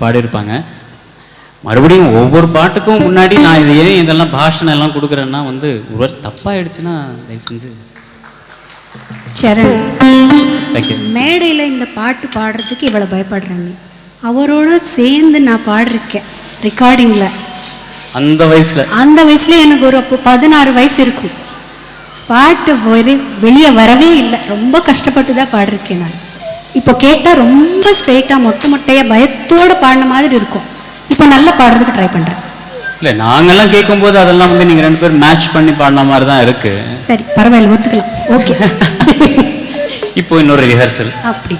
பாடியிருப்பாங்க. மறுபடியும் ஒவ்வொரு பாட்டுக்கும் முன்னாடி நான் இது ஏன் இதெல்லாம் பாஷணம் எல்லாம் கொடுக்குறேன்னா வந்து ஒரு தப்பாயிடுச்சுன்னா தயவு செஞ்சு சரண் மேடையில் இந்த பாட்டு பாடுறதுக்கு இவ்வளோ பயப்படுறேன் நீ. அவரோட சேர்ந்து நான் பாடிருக்கேன் ரெக்கார்டிங்கில் அந்த வயசுல. அந்த வயசுல எனக்கு ஒரு அப்போ பதினாறு வயசு இருக்கும். பாட்டு வெளியே வரவே இல்லை. ரொம்ப கஷ்டப்பட்டு தான் பாடிருக்கேன் நான். இப்போ கேட்டால் ரொம்ப ஸ்ட்ரெயிட்டாக மொட்டை மொட்டையாக பயத்தோடு பாடின மாதிரி இருக்கும். இப்போ நல்லா பாடுறதுக்கு ட்ரை பண்ணுறேன் இல்லை நாங்கெல்லாம் கேட்கும்போது அதெல்லாம் வந்து நீங்கள் ரெண்டு பேரும் மேட்ச் பண்ணி பாடின மாதிரி தான் இருக்கு. சரி பரவாயில்ல ஒத்துக்கலாம். ஓகே இப்போ இன்னொரு ரிஹர்சல் அப்படி.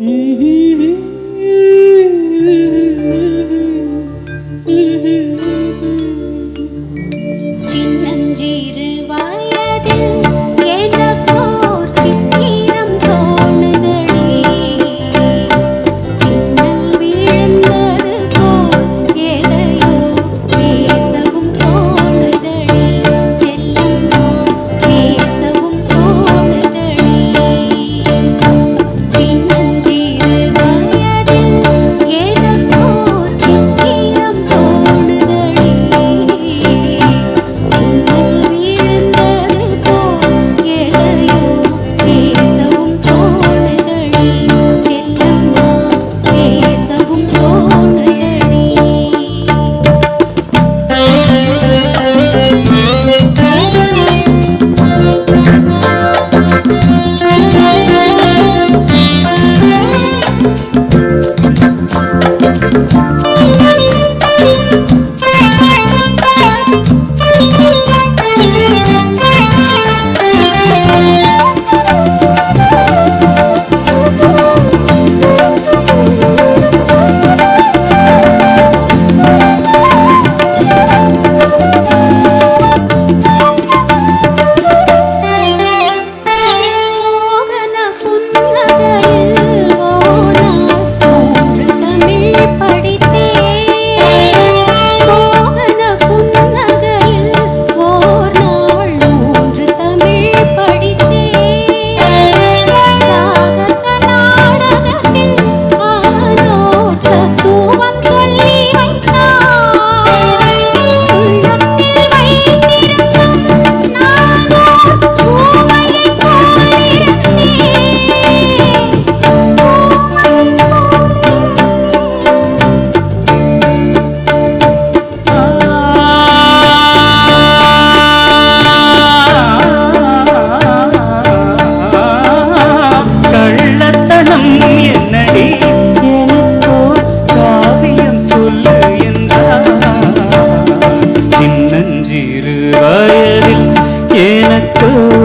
சின்னஞ்சிறு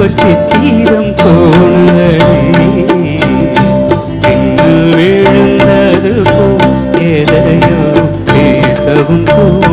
எனக்கோர் சித்திரம் தோணுதடி எதையோ பேசவும் போ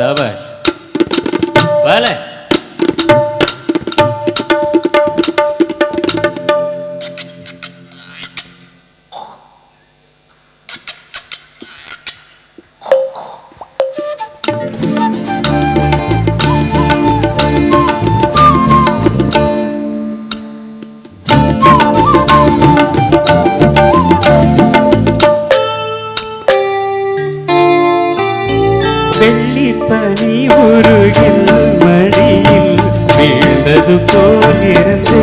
சபாஷ் வேலை பொழுது போகிறது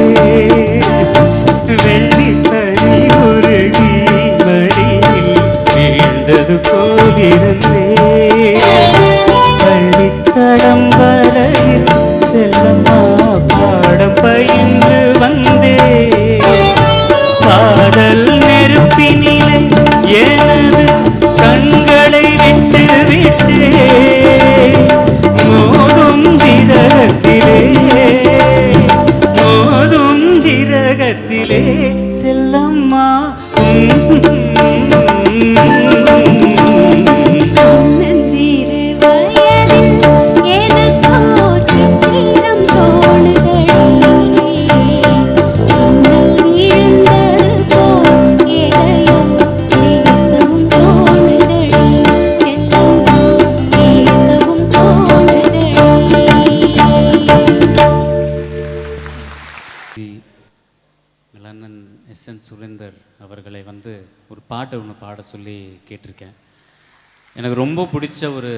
செல்லம்மா எஸ் என் சுரேந்தர் அவர்களை வந்து ஒரு பாட்டு ஒன்று பாட சொல்லி கேட்டிருக்கேன். எனக்கு ரொம்ப பிடிச்ச ஒரு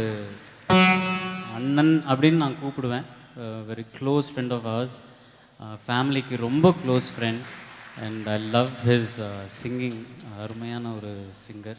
அண்ணன் அப்படின்னு நான் கூப்பிடுவேன். Very close friend of ours ஃபேமிலிக்கு ரொம்ப close friend and I love his singing அருமையான ஒரு சிங்கர்